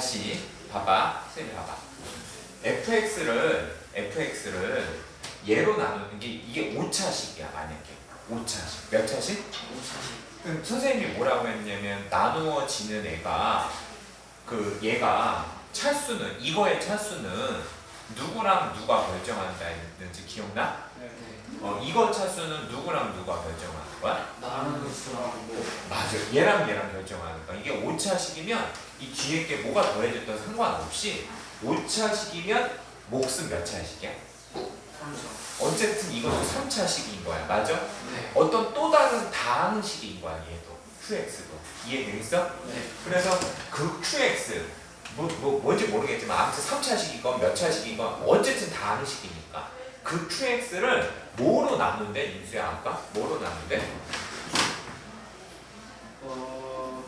다시 봐봐. 쌤이 봐봐. fx를 fx를 예로 나누는 게 이게 5차식이야 만약에 5차식 몇 차식? 그럼 선생님이 뭐라고 했냐면 나누어지는 애가 그 얘가 차수는 이거의 차수는 누구랑 누가 결정한다 했는지 기억나? 어 이거 차수는 누구랑 누가 결정하는 거야? 나는 수라고 맞아 얘랑 얘랑 결정하는 거야 이게 5차식이면 이 뒤에 게 뭐가 더해졌던 상관없이 5차식이면 몫은 몇 차식이야? 어쨌든 이것도 3차식인 거야 맞아? 네. 어떤 또 다른 다항식인 거야 얘도 QX도 이해되겠어? 네. 그래서 그 QX 뭐, 뭐 뭔지 모르겠지만 아무튼 3차식이건 몇 차식이건 어쨌든 다항식이니까 그 QX를 뭐로 나눈대 인수야 아까? 뭐로 나눈대? 어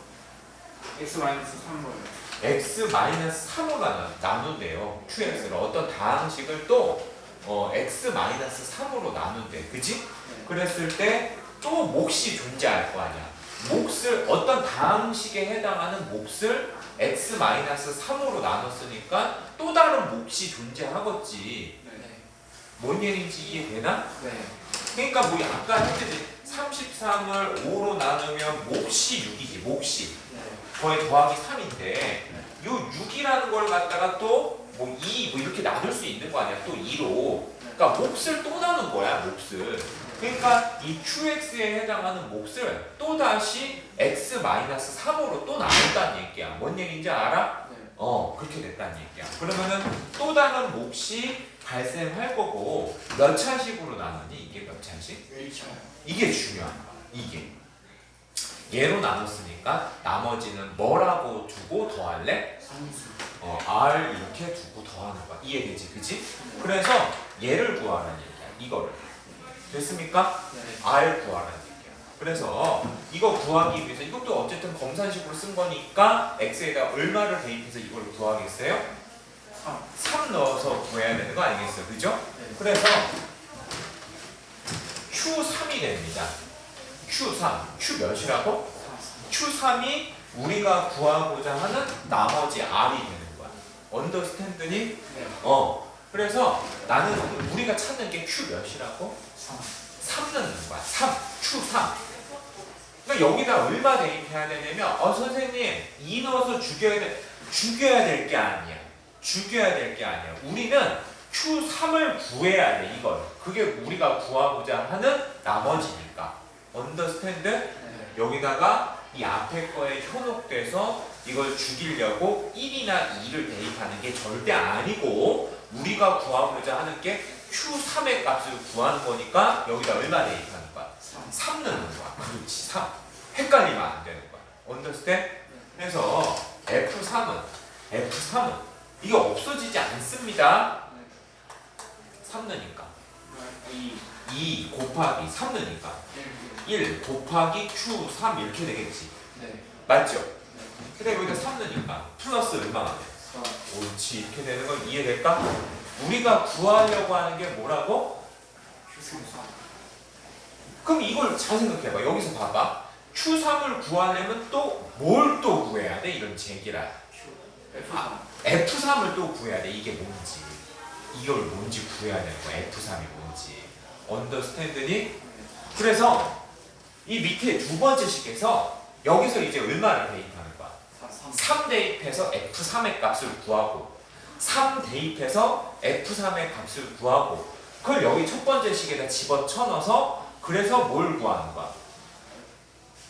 x 마이너스 3을 x-3으로 나눈대요 QX를 어떤 다항식을 또 어, x-3으로 나눈대 그지? 그랬을 때 또 몫이 존재할 거 아니야. 몫을 어떤 다항식에 해당하는 몫을 x-3으로 나눴으니까 또 다른 몫이 존재하겠지. 네. 뭔 얘기인지 이해되나? 네. 그러니까 뭐 아까 했듯이 33을 5로 나누면 몫이 6이지. 몫이. 네. 거의 더하기 3인데 요 6이라는 걸 갖다가 또 뭐 2, 뭐 이렇게 나눌 수 있는 거 아니야. 또 2로. 그러니까 몫을 또 나눈 거야. 몫을. 그러니까 이 QX에 해당하는 몫을 또 다시 X-3으로 또 나눈다는 얘기야. 뭔 얘기인지 알아? 네. 어, 그렇게 됐다는 얘기야. 그러면은 또 다른 몫이 발생할 거고 몇 차식으로 나누니? 이게 몇 차식? 1차 이게 중요한 거야. 이게. 얘로 나눴으니까 나머지는 뭐라고 두고 더할래? 어, R 이렇게 두고 더하는 거야. 이해되지? 그지? 그래서 얘를 구하라는 얘기야. 이거를. 됐습니까? 네. R 구하라는 얘기야. 그래서 이거 구하기 위해서 이것도 어쨌든 검산식으로 쓴 거니까 x에다 얼마를 대입해서 이걸 구하겠어요? 3 3 넣어서 구해야 되는 거 아니겠어요? 그죠? 네. 그래서 Q3이 됩니다. Q3. Q 몇이라고? 4 Q3이 우리가 구하고자 하는 나머지 R이 되는 거야. 언더스탠드니? 네. 어. 그래서 나는 우리가 찾는 게 Q 몇이라고? 3 3 넣는 거야. 3. Q3. 그러니까 여기다 얼마 대입해야 되냐면 어 선생님 2 넣어서 죽여야 돼. 죽여야 될 게 아니야. 죽여야 될 게 아니야. 우리는 Q3을 구해야 돼. 이걸. 그게 우리가 구하고자 하는 나머지니까. 언더스탠드? 네. 여기다가 이 앞에 거에 현혹돼서 이걸 죽이려고 1이나 2를 대입하는 게 절대 아니고 우리가 구하고자 하는 게 Q3의 값을 구하는 거니까 여기다 얼마 대입하는 거야? 3 3 넣는 거야. 그렇지, 3. 헷갈리면 안 되는 거야. 언더스탠? 그래서 F3은 F3은 이게 없어지지 않습니다. 3 넣으니까 2 2 곱하기 3 넣으니까 1 1 곱하기 Q3 이렇게 되겠지. 네. 맞죠? 근데 여기다 3 넣으니까 플러스 얼마가 돼? 4 옳지 이렇게 되는 건 이해될까? 우리가 구하려고 하는 게 뭐라고? Q3 그럼 이걸 잘 생각해봐 여기서 봐봐 Q3을 구하려면 또 뭘 또 구해야 돼? 이런 제기라 Q F3 F3을 또 구해야 돼 이게 뭔지 이걸 뭔지 구해야 거야 F3이 뭔지 언더스탠드니? 그래서 이 밑에 두 번째 식에서 여기서 이제 얼마를 대입하는 거야? 4 3 3 대입해서 F3의 값을 구하고 3 대입해서 F3의 값을 구하고 그걸 여기 첫 번째 식에다 집어쳐 넣어서 그래서 뭘 구하는 거야?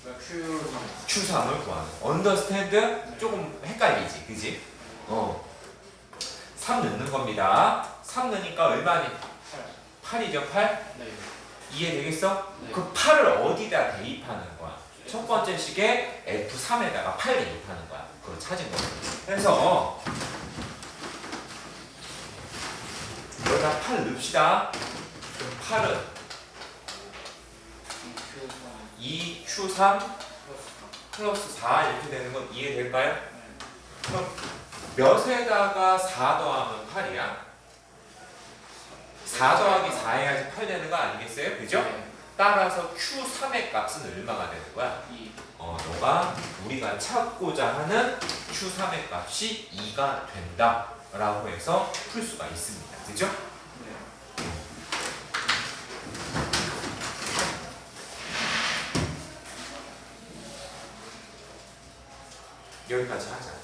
Q3 Q3을 구하는. 언더스탠드? 조금 헷갈리지, 그지? 어. 3 넣는 겁니다. 3 넣으니까 얼마니? 8 8이죠, 8? 네. 이해되겠어? 네. 그 8을 어디다 대입하는 거야? 첫 번째 식에 F3에다가 8 대입하는 거야. 그걸 찾은 거야. 그래서 여기다 8 넣읍시다. 그럼 8은 Q3 2Q3 플러스 플러스 4 이렇게 되는 건 이해될까요? 4 네. 그럼 몇에다가 4 더하면 8이야? 4 더하기 4 해야지 8 되는 거 아니겠어요? 그죠? 네. 따라서 Q3의 값은 얼마가 되는 거야? 어, 너가 우리가 찾고자 하는 Q3의 값이 2가 된다 라고 해서 풀 수가 있습니다. 그죠? 네. 여기까지 하자.